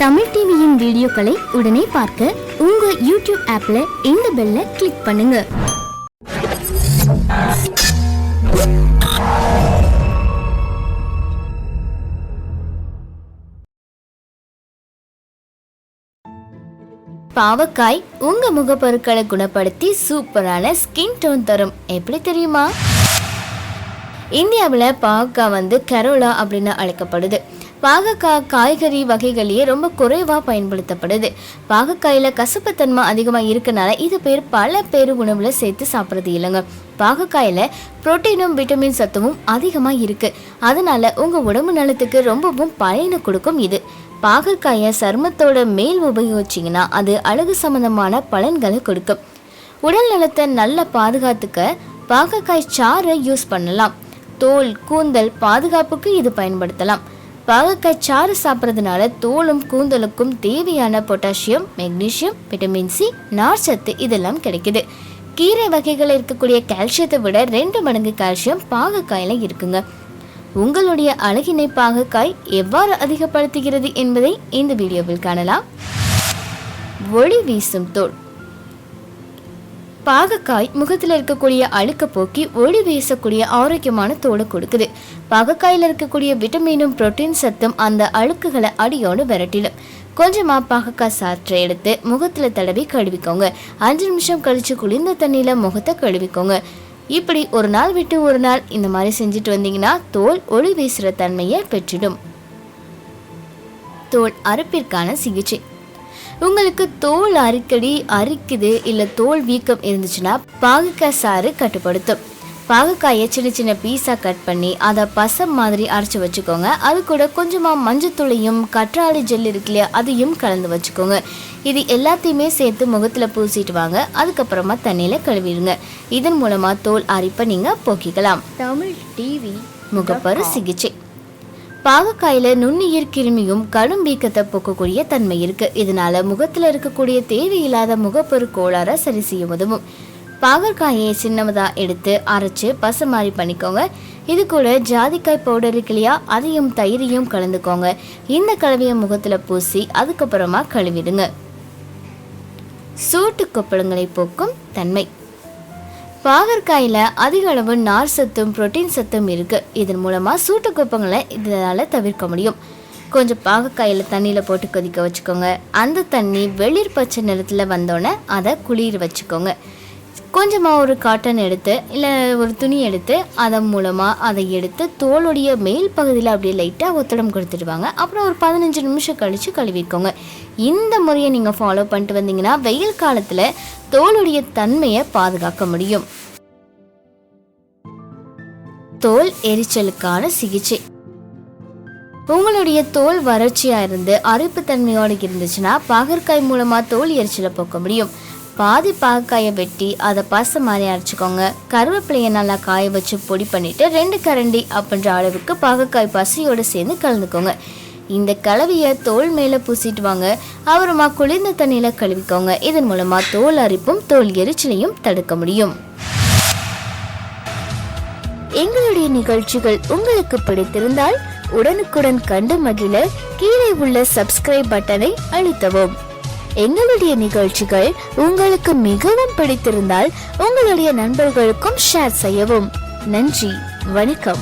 தமிழ் டிவியின் வீடியோக்களை உடனே பார்க்க உங்க யூடியூப் ஆப்ல இந்த பெல்ல கிளிக் பண்ணுங்க. பாவக்காய் உங்க முகப்பொருட்களை குணப்படுத்தி சூப்பரான ஸ்கின் டோன் தரும். எப்படி தெரியுமா? இந்தியாவில் பாவக்காய் வந்து கரோலா அப்படின்னு அழைக்கப்படுது. பாகக்காய் காய்கறி வகைகளையே ரொம்ப குறைவாக பயன்படுத்தப்படுது. பாகக்காயில் கசப்புத்தன்மை அதிகமாக இருக்கனால இது பேர் பல பேர் உணவில் சேர்த்து சாப்பிட்றது இல்லைங்க. பாகக்காயில் புரோட்டீனும் விட்டமின் சத்துவும் அதிகமாக இருக்குது அதனால் உங்கள் உடம்பு நலத்துக்கு ரொம்பவும் பயனை கொடுக்கும் இது. பாகற்காயை சருமத்தோட மேல் உபயோகிச்சிங்கன்னா அது அழகு சம்பந்தமான பலன்களை கொடுக்கும். உடல் நலத்தை நல்லா பாதுகாத்துக்க பாகக்காய் சாறை யூஸ் பண்ணலாம். தோல் கூந்தல் பாதுகாப்புக்கு இது பயன்படுத்தலாம். பாகக்காய் சாறு சாப்பிட்றதுனால தோலும் கூந்தலுக்கும் தேவையான பொட்டாசியம் மெக்னீசியம் விட்டமின் சி நார்ச்சத்து இதெல்லாம் கிடைக்குது. கீரை வகைகளில் இருக்கக்கூடிய கால்சியத்தை விட ரெண்டு மடங்கு கால்சியம் பாகக்காயில் இருக்குங்க. உங்களுடைய அழகினை பாகக்காய் எவ்வாறு அதிகப்படுத்துகிறது என்பதை இந்த வீடியோவில் காணலாம். ஒளி வீசும் தோல். பாகக்காய் முகத்தில் இருக்கக்கூடிய அழுக்க போக்கி ஒளி வீசக்கூடிய ஆரோக்கியமான தோலை கொடுக்குது. பாகக்காயில் இருக்கக்கூடிய விட்டமினும் புரோட்டீன் சத்தும் அந்த அழுக்குகளை அடியோடு விரட்டிடும். கொஞ்சமாக பாகக்காய் சாற்றை எடுத்து முகத்தில் தடவி கழுவிக்கோங்க. அஞ்சு நிமிஷம் கழித்து குளிர்ந்த தண்ணியில் முகத்தை கழுவிக்கோங்க. இப்படி ஒரு நாள் விட்டு ஒரு நாள் இந்த மாதிரி செஞ்சுட்டு வந்தீங்கன்னா தோல் ஒளி வீசுகிற தன்மையை பெற்றிடும். தோல் அறுப்பிற்கான சிகிச்சை. உங்களுக்கு தோல் அரிக்கடி அரிக்குது இல்லை தோல் வீக்கம் இருந்துச்சுன்னா பாகக்காய் சாறு கட்டுப்படுத்தும். பாகக்காயை சின்ன சின்ன பீஸாக கட் பண்ணி அதை பசம் மாதிரி அரைச்சி வச்சுக்கோங்க. அது கூட கொஞ்சமாக மஞ்சத்தூளையும் கற்றாழை ஜெல் இருக்கு இல்லையா அதையும் கலந்து வச்சுக்கோங்க. இது எல்லாத்தையுமே சேர்த்து முகத்தில் பூசிட்டு வாங்க. அதுக்கப்புறமா தண்ணியில் கழுவிடுங்க. இதன் மூலமாக தோல் அரிப்பை நீங்கள் போக்கிக்கலாம். தமிழ் டிவி முகப்பரு சிகிச்சை. பாகக்காயில நுண்ணுயிர் கிருமியும் கடும் வீக்கத்தை போக்கக்கூடிய தன்மை இருக்கு. இதனால முகத்துல இருக்கக்கூடிய தேவையில்லாத முகப்பொரு கோளாற சரி செய்ய உதவும். பாகற்காயை சின்னமதா எடுத்து அரைச்சு பசு மாதிரி பண்ணிக்கோங்க. இது கூட ஜாதிக்காய் பவுடர் இருக்கு இல்லையா அதையும் தயிரையும் கலந்துக்கோங்க. இந்த கலவையை முகத்தில் பூசி அதுக்கப்புறமா கழுவிடுங்க. சூட்டு கொப்பளங்களை போக்கும் தன்மை. பாகற்காயில் அதிக அளவு நார் சத்தும் புரோட்டீன் சத்தும் இருக்குது இதன் மூலமாக சூட்டு குப்பங்களை இதனால் தவிர்க்க முடியும். கொஞ்சம் பாகக்காயில் தண்ணியில் போட்டு கொதிக்க வச்சுக்கோங்க. அந்த தண்ணி வெளிர் பச்சை நிறத்தில் வந்தோடனே அதை குளிர் வச்சுக்கோங்க. கொஞ்சமாக ஒரு காட்டன் எடுத்து இல்லை ஒரு துணி எடுத்து அதன் மூலமாக அதை எடுத்து தோலுடைய மேல் பகுதியில் அப்படியே லைட்டாக ஒத்தடம் கொடுத்துடுவாங்க. அப்புறம் ஒரு பதினஞ்சு நிமிஷம் கழித்து கழுவிக்கோங்க. இந்த முறையை நீங்கள் ஃபாலோ பண்ணிட்டு வந்தீங்கன்னா வெயில் காலத்தில் தோலுடைய தன்மையை பாதுகாக்க முடியும். தோல் எரிச்சலுக்கான சிகிச்சை. உங்களுடைய தோல் வறட்சியாக இருந்து அரிப்பு தன்மையோடு இருந்துச்சுன்னா பாகற்காய் மூலமாக தோல் எரிச்சலை போக்க முடியும். பாதி பாகக்காயை வெட்டி அதை பசை மாதிரி அரைச்சிக்கோங்க. கருவேப்பிலையை நல்லா காய வச்சு பொடி பண்ணிவிட்டு ரெண்டு கரண்டி அப்படின்ற அளவுக்கு பாகக்காய் பசையோடு சேர்ந்து கலந்துக்கோங்க. இந்த கலவையை தோல் மேலே பூசிட்டு வாங்க. அப்புறமா குளிர்ந்த தண்ணியில் கழுவிக்கோங்க. இதன் மூலமாக தோல் அரிப்பும் தோல் எரிச்சலையும் தடுக்க முடியும். எங்களுடைய நிகழ்ச்சிகள் உங்களுக்கு பிடித்திருந்தால் உடனுக்குடன் கண்டு மகிழ கீழே உள்ள சப்ஸ்கிரைப் பட்டனை அழுத்தவும். எங்களுடைய நிகழ்ச்சிகள் உங்களுக்கு மிகவும் பிடித்திருந்தால் உங்களுடைய நண்பர்களுக்கும் ஷேர் செய்யவும். நன்றி. வணக்கம்.